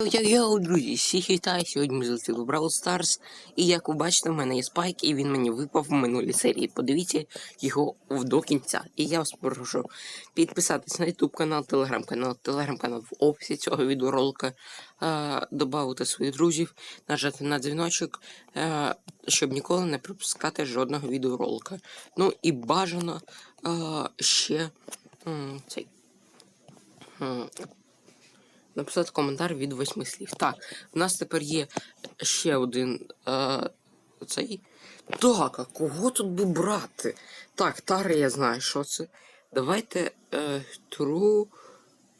Йо-йо, друзі, всіх вітаю. Сьогодні ми в Brawl Stars. І як ви бачите, в мене є спайк, і він мені випав в минулій серії. Подивіться його до кінця. І я вас прошу підписатись на YouTube канал, телеграм-канал, телеграм-канал в описі цього відеоролика, е, додати своїх друзів, нажати на дзвіночок, е, щоб ніколи не пропускати жодного відеоролика. Ну і бажано е, ще цей. Написати коментар від восьми слів. Так, в нас тепер є ще один е, цей. Так, а кого тут би брати? Так, Тари я знаю, що це. Давайте е, True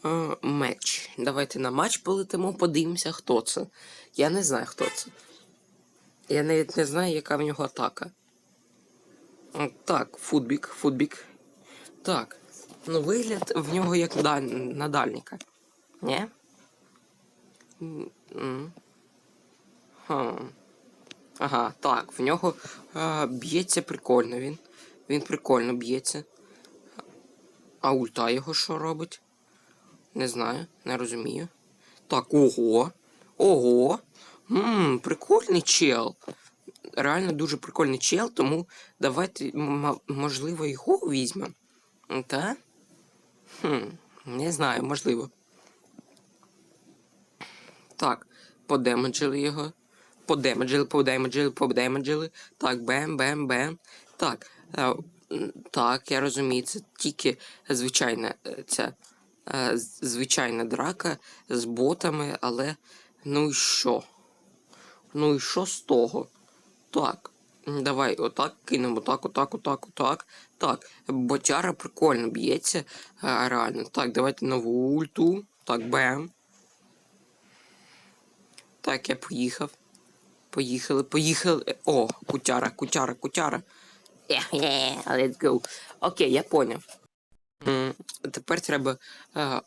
е, Match. Давайте на матч полетимо, подивимося, хто це. Я не знаю, хто це. Я навіть не знаю, яка в нього атака. Так, футбік, футбік. Так. Ну, вигляд в нього як даль... на дальника. Ні? Хм. Ага, так, в нього е, б'ється прикольно він. Він прикольно б'ється. А ульта його що робить? Не знаю, не розумію. Так, ого. Ого. Ммм, прикольний чел. Реально дуже прикольний чел, тому давайте, можливо, його візьмемо. Та? Хм, не знаю, можливо. Так, подемеджили його. Подемеджили, подемеджили, подемеджили. Так, бем, бем, бем. Так. е, так, я розумію, це тільки звичайна е, ця е, звичайна драка з ботами, але ну і що? Ну і що з того? Так. Давай, отак кинемо, отак, отак, отак, отак. Так, ботяра прикольно б'ється. Реально. Так, давайте нову ульту. Так, бем. Так, я поїхав. Поїхали, поїхали. Е, О, кутяра, кутяра, кутяра. Е-е, let's go. Окей, я поняв. Тепер треба е,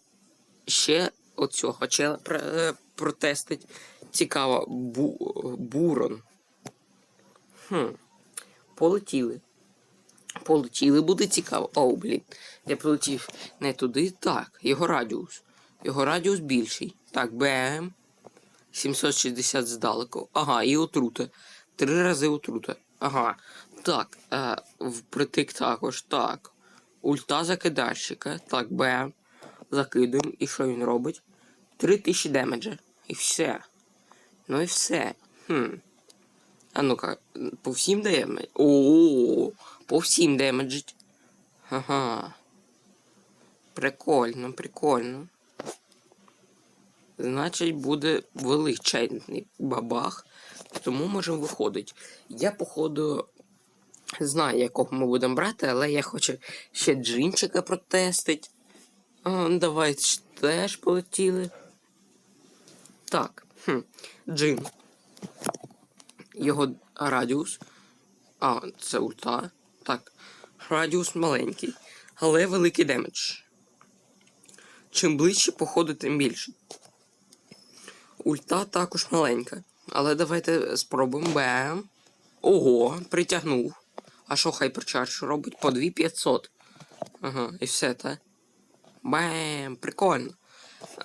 ще оцього чела про, е, протестить. Цікаво, бу, бурон. Хм. Полетіли. Полетіли, буде цікаво. Оу, блін. Я полетів не туди. Так, його радіус. Його радіус більший. Так, бем. 760 здалеку. Ага, і отрута. Три рази отрута. Ага. Так, е, впритик також. Так. Ульта закидальщика. Так, бем. Закидуємо. І що він робить? 3000 демеджа. І все. Ну і все. Хм. А ну-ка, по всім демедж. О, по всім демеджить. Ага. Прикольно, прикольно. Значить, буде величезний бабах, тому можемо виходити. Я, походу, знаю, якого ми будемо брати, але я хочу ще джинчика протестити. Ну, теж полетіли. Так, хм, джин. Його радіус. А, це ульта. Так. Радіус маленький, але великий демедж. Чим ближче походу, тим більше. Ульта також маленька. Але давайте спробуємо. Бем. Ого, притягнув. А що хайперчардж робить? По 2500. Ага, і все, та? Бем, прикольно.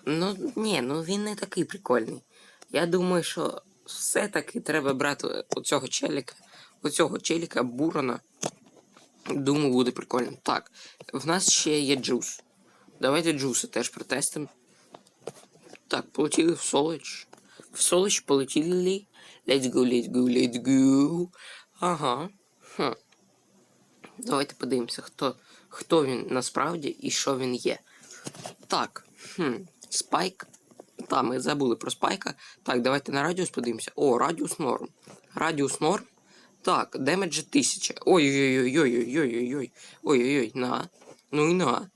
Ну, ні, ну він не такий прикольний. Я думаю, що все-таки треба брати оцього челіка, оцього челіка Бурона. Думаю, буде прикольно. Так, в нас ще є джус. Давайте джуси теж протестимо. Так, полетіли в Солоч. В Солоч полетіли. Let's go, let's go, let's go. Ага. Хм. Давайте подивимося, хто, хто він насправді і що він є. Так. Хм. Спайк. Та, ми забули про спайка. Так, давайте на радіус подивимося. О, радіус норм. Радіус норм. Так, демеджі 1000. Ой-ой-ой-ой-ой-ой-ой-ой. Ой-ой-ой, на. Ну і на.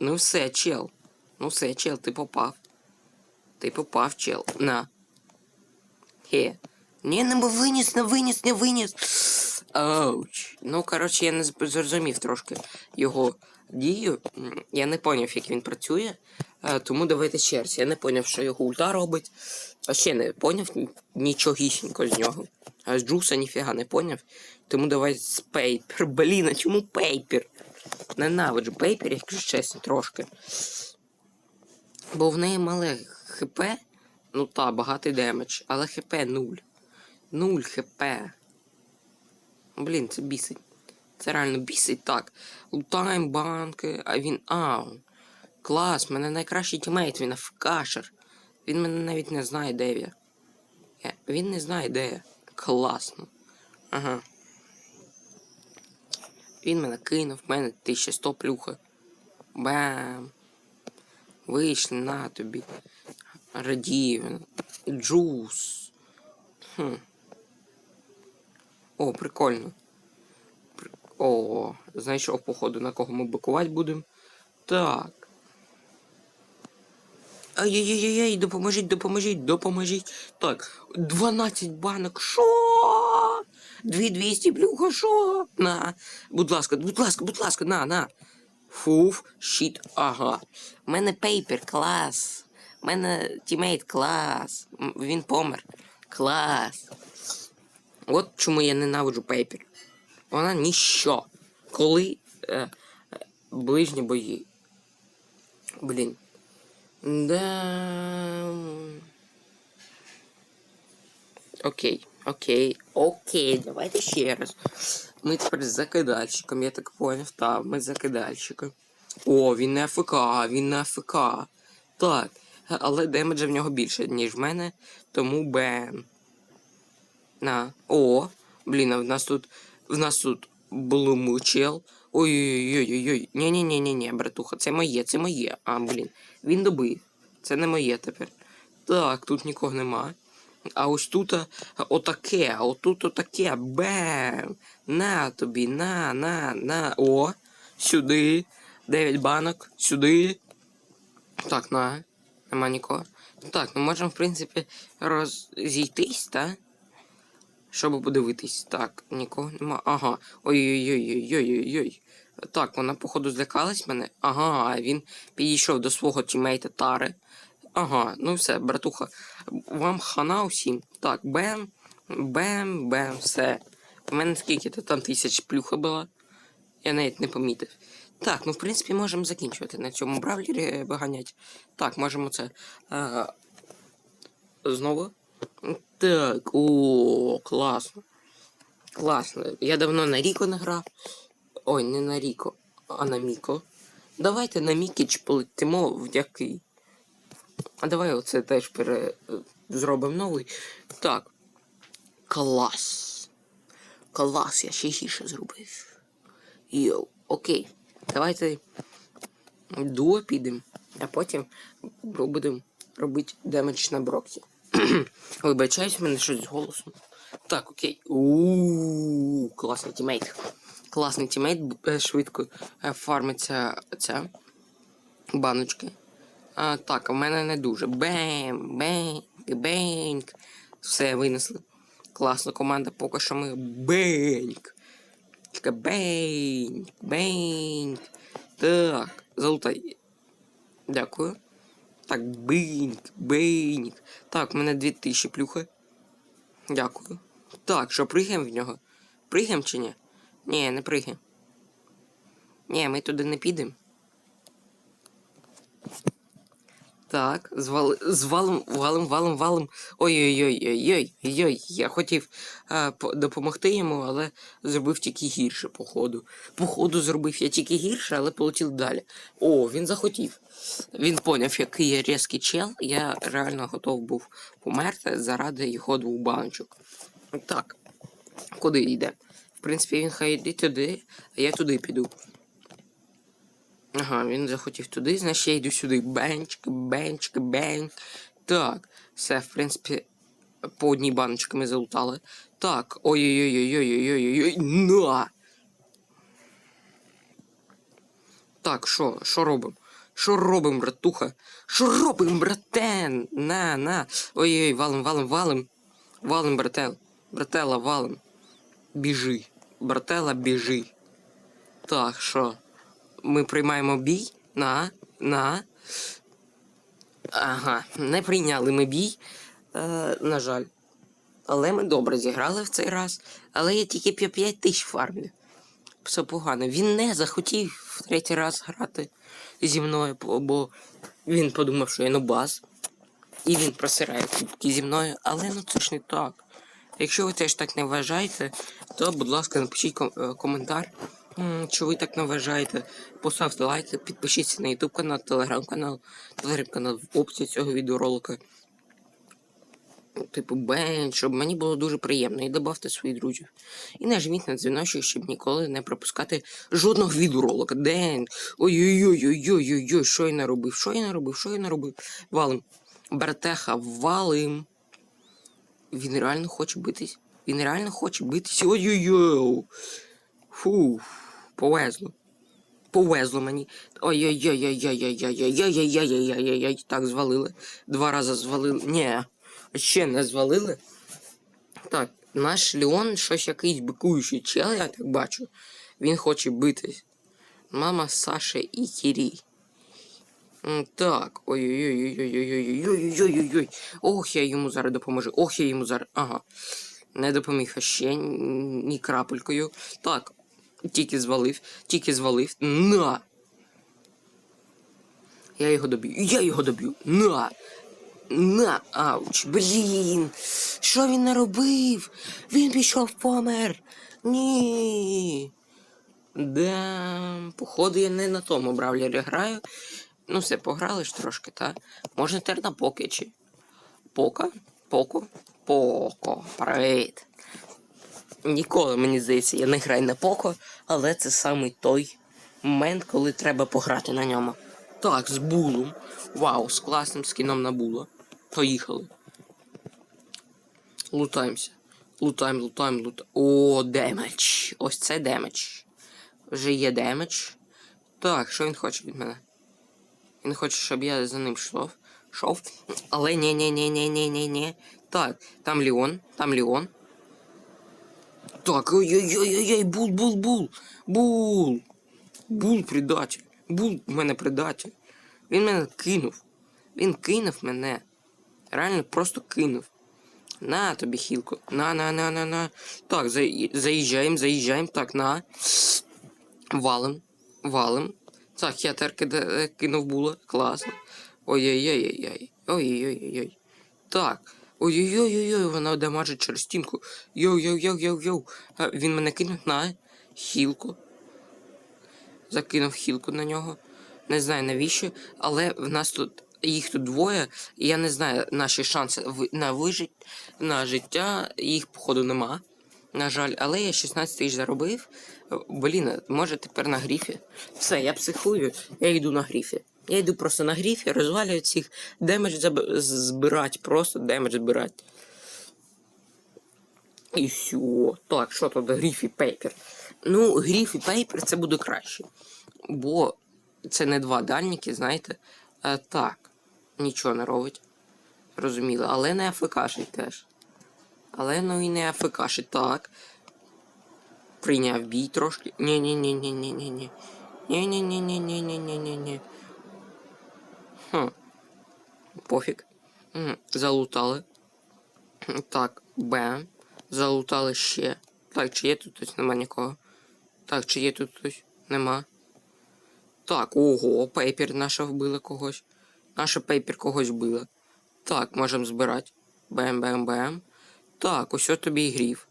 Ну все, чел. Ну все, чел, ти попав. Ти попав, чел. На. Хе. Ні, не виніс, не виніс, не виніс. Ауч. Ну, коротше, я не зрозумів трошки його дію. Я не поняв, як він працює. Е, Тому давайте ще раз. Я не поняв, що його ульта робить. А ще не поняв ні- нічогісінько з нього. А з Джуса ніфіга не поняв. Тому давай з Пейпер. Блін, а чому Пейпер? Ненавиджу Пейпер, якщо чесно, трошки. Бо в неї мале ХП, Ну та, багатий демедж, але хп нуль. Нуль хп. Блін, це бісить. Це реально бісить так. Лутаємо банки, а він. А. Клас, мене найкращий тімейт, він афкашер. Він мене навіть не знає, де. Я- Він не знає, де я. Класно. Ага. Він мене кинув, в мене 1100 плюха. Бам. Вийшли на тобі. Радію. Джус. Хм. О, прикольно. При- О, знайшов, походу, на кого ми бикувати будемо. Так. Ай-яй-яй-яй, допоможіть, допоможіть, допоможіть. Так, 12 банок. Що? 2200 плюха, що? На. Будь ласка, будь ласка, будь ласка, на, на. Фуф, щит, ага. У мене пейпер, клас. У мене тімейт, клас. Він помер. Клас. От чому я ненавиджу пейпер. Вона ніщо. Коли е, е, ближні бої. Блін. Да. Окей, окей, окей, давайте ще раз. Ми тепер з закидальщиком, я так поняв. Так, ми з закидальщиком. О, він не АФК, він не АФК. Так, але демеджа в нього більше, ніж в мене, тому бен. На. О, блін, а в нас тут. В нас тут блумучел. Ой-ой-ой-ой-ой. Ні-ні-ні-ні, братуха, це моє, це моє. А, блін. Він добив. Це не моє тепер. Так, тут нікого нема. А ось тут отаке, отут отаке. Бем! На тобі, на, на, на. О! Сюди. Дев'ять банок. Сюди. Так, на. Нема нікого. Так, ну можемо, в принципі, розійтись, так? Щоб подивитись. Так, нікого нема. Ага. Ой-ой-ой-ой-ой-ой. Так, вона, походу, злякалась мене. Ага, він підійшов до свого тімейта Тари. Ага, ну все, братуха. Вам хана усім. Так, бем, бем, бем, все. У мене скільки то там тисяч плюха була. Я навіть не помітив. Так, ну в принципі можемо закінчувати на цьому бравлері виганять. Так, можемо це. А, знову. Так, о, класно. Класно. Я давно на Ріко не грав. Ой, не на Ріко, а на Міко. Давайте на Мікіч полетимо в. А давай оце теж пере... зробимо новий. Так. Клас. Клас, я ще гірше зробив. Йоу, окей. Давайте дуо підемо, а потім будемо робити демедж на Броксі. Вибачаюсь, в мене щось з голосом. Так, окей. Ууу, класний тімейт. Класний тімейт, швидко е, фармиться ця баночки. А, так, в мене не дуже. Бем, бенк, бенк. Все, винесли. Класна команда, поки що ми бенк. Тільки бень, бень. Так, золотай. Дякую. Так, бинк, бинк. Так, в мене 2000 плюхи. Дякую. Так, що пригаємо в нього? Пригаємо чи ні? Ні, не пригаємо. Ні, ми туди не підемо. Так, звали, звалим, валим, валим, валим. Ой-ой-ой-ой-ой-ой. Я хотів а, допомогти йому, але зробив тільки гірше, походу. Походу зробив я тільки гірше, але полетів далі. О, він захотів. Він поняв, який я різкий чел. Я реально готов був померти заради його двох баночок. Так, куди йде? В принципі, він хай йде туди, а я туди піду. Ага, він захотів туди, значить я йду сюди. Бенчик, бенчик, бенч. Так, все, в принципі, по одній баночці ми залутали. Так, ой-ой-ой-ой-ой-ой-ой-ой, на! Так, що, що робимо? Що робимо, братуха? Що робимо, братен? На, на. Ой-ой, валим, валим, валим. Валим, брател. Братела, валим. Біжи. Братела, біжи. Так, що? Ми приймаємо бій. На, на. Ага, не прийняли ми бій. Е, на жаль. Але ми добре зіграли в цей раз. Але я тільки 5 тисяч фармлю. Все погано. Він не захотів в третій раз грати зі мною, бо- він подумав, що я нубас. І він просирає кубки зі мною, але ну це ж не так. Якщо ви теж так не вважаєте, то, будь ласка, напишіть ком- е, коментар, чи ви так не вважаєте. Поставте лайк, підпишіться на YouTube канал, телеграм-канал, телеграм-канал в описі цього відеоролика. Типу, бен, щоб мені було дуже приємно. І добавте своїх друзів. І нажміть на дзвіночок, щоб ніколи не пропускати жодного відеоролика. Ден. Ой-ой-ой-ой-ой-ой-ой, що я наробив? Що я наробив? Що я наробив? Валим. Братеха, валим. Він реально хоче битись. Він реально хоче битись. Ой-ой-ой. Фу, повезло. Повезло мені. Ой-ой-ой-ой-ой-ой-ой-ой-ой-ой-ой-ой-ой. Так, звалили. Два рази звалили. Ні, ще не звалили. Так, наш Леон щось якийсь бикуючий чел, я так бачу. Він хоче битись. Мама, Саша і Кірій. Так, ой-ой-ой-ой-ой-ой-ой-ой-ой-ой-ой. Ох, я йому зараз допоможу. Ох, я йому зараз. Ага. Не допоміг ще ні крапелькою. Так, тільки звалив, тільки звалив. На! Я його доб'ю. Я його доб'ю. На! На! Ауч! Блін! Що він наробив? Він пішов помер. Ні. Да, походу я не на тому бравлері граю. Ну все, пограли ж трошки, та? Можна тепер на покечі. Пока? Поко? Поко. Привіт. Ніколи, мені здається, я не граю на Поко, але це саме той момент, коли треба пограти на ньому. Так, з булом. Вау, з класним скіном на було. Поїхали. Лутаємося. Лутаємо, лутаємо, лутаємо. О, демедж. Ось це демедж. Вже є демедж. Так, що він хоче від мене? Він хоче, щоб я за ним йшов. Шов. Але ні ні ні ні ні ні ні Так, там Леон, там Леон. Так, ой-ой-ой-ой, бул, бул, бул. Бул. Бул предатель. Бул в мене предатель. Він мене кинув. Він кинув мене. Реально просто кинув. На тобі хілку. На, на, на, на, на. Так, заїжджаємо, заїжджаємо. Так, на. Валим. Валим. Так, я тепер кида- кинув було. Класно. Ой-ой-ой-ой-ой. Ой-ой-ой-ой. Так. Ой-ой-ой-ой, вона дамажить через стінку. Йоу-йоу-йоу-йоу-йоу. Він мене кинув на хілку. Закинув хілку на нього. Не знаю навіщо, але в нас тут їх тут двоє, і я не знаю наші шанси на вижит, на життя. Їх, походу, нема. На жаль, але я 16 тисяч заробив. Блін, може тепер на гріфі. Все, я психую, я йду на гріфі. Я йду просто на гріфі, розвалюю цих демедж заб- збирать, просто демедж збирать. І все. Так, що тут гріф і пейпер? Ну, гріф і пейпер це буде краще. Бо це не два дальніки, знаєте. А, так, нічого не робить. Розуміло, але не АФКшить теж. Але ну і не АФКшить. Так. Прийняв бій трошки. Ні-ні-ні-ні-ні-ні-ні. Ні-ні-ні-ні-ні-ні-ні-ні. Пофіг. Залутали. Так, бем. Залутали ще. Так, чи є тут хтось? Нема нікого. Так, чи є тут хтось? Нема. Так, ого, пейпер наша вбила когось. Наша пейпер когось вбила. Так, можемо збирати. Бем-бем-бем. Так, ось тобі гріф.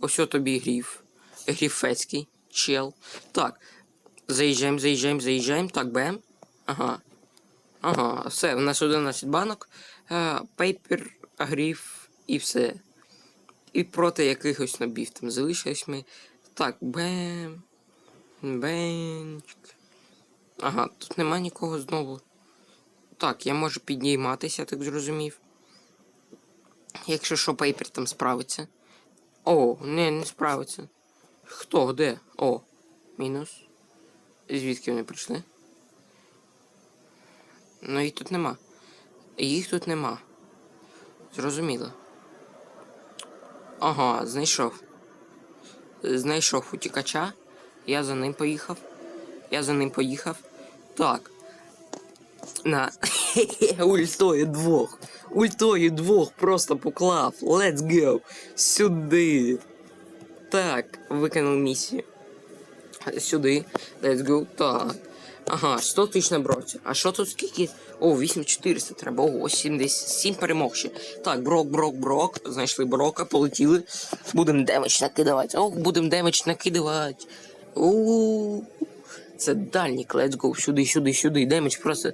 Ось тобі гріф. Гріфецький. Чел. Так. Заїжджаємо, заїжджаємо, заїжджаємо. Так, бем. Ага. Ага, все, у нас 11 банок. Е, Пейпер, гріф і все. І проти якихось набів там залишились ми. Так, бем. Бенчик. Ага, тут нема нікого знову. Так, я можу підніматися, так зрозумів. Якщо що, пейпер там справиться. О, не, не справиться. Хто, де? О, мінус. Звідки вони прийшли? Ну їх тут нема. Їх тут нема. Зрозуміло. Ага, знайшов. Знайшов утікача. Я за ним поїхав. Я за ним поїхав. Так. На. Ультою двох. Ультою двох просто поклав. Let's go. Сюди. Так, виконав місію. Сюди. Let's go. Так. Ага, 100 тисяч на. А що тут скільки? О, 8400 треба. Ого, 77 перемог ще. Так, брок, брок, брок. Знайшли брока, полетіли. Будем демедж накидувати. Ох, будем демедж накидувати. у Це дальнік, let's go. Сюди, сюди, сюди. Демедж просто.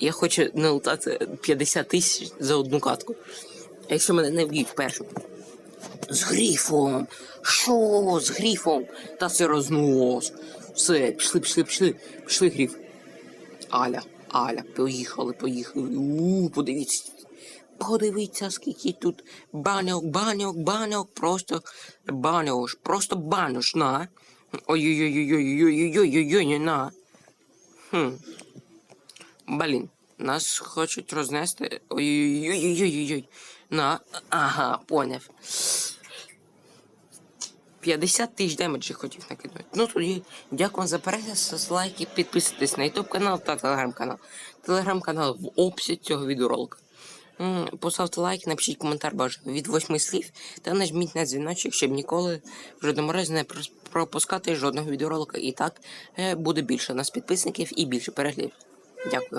Я хочу налутати 50 тисяч за одну катку. Якщо мене не вб'ють першу. З грифом. Що з грифом? Та це рознос. Все, пішли, пішли, пішли. Пішли гриф. Аля, Аля, поїхали, поїхали. У, подивіться. Подивіться, скільки тут баньок, баньок, баньок, просто баньош, просто баньош, на. Ой-ой-ой-ой-ой-ой-ой-ой-ой, на. Хм. Блін, нас хочуть рознести. Ой-ой-ой-ой-ой-ой. На. Ага, поняв. 50 тисяч демеджів хотів накидати. Ну тоді дякую за перегляд, ставте лайки, підписуйтесь на YouTube канал та телеграм-канал. Телеграм-канал в описі цього відеоролика. Поставте лайк, напишіть коментар бажано від восьми слів та нажміть на дзвіночок, щоб ніколи в жодному разі не пропускати жодного відеоролика. І так е, буде більше у нас підписників і більше переглядів. Дякую.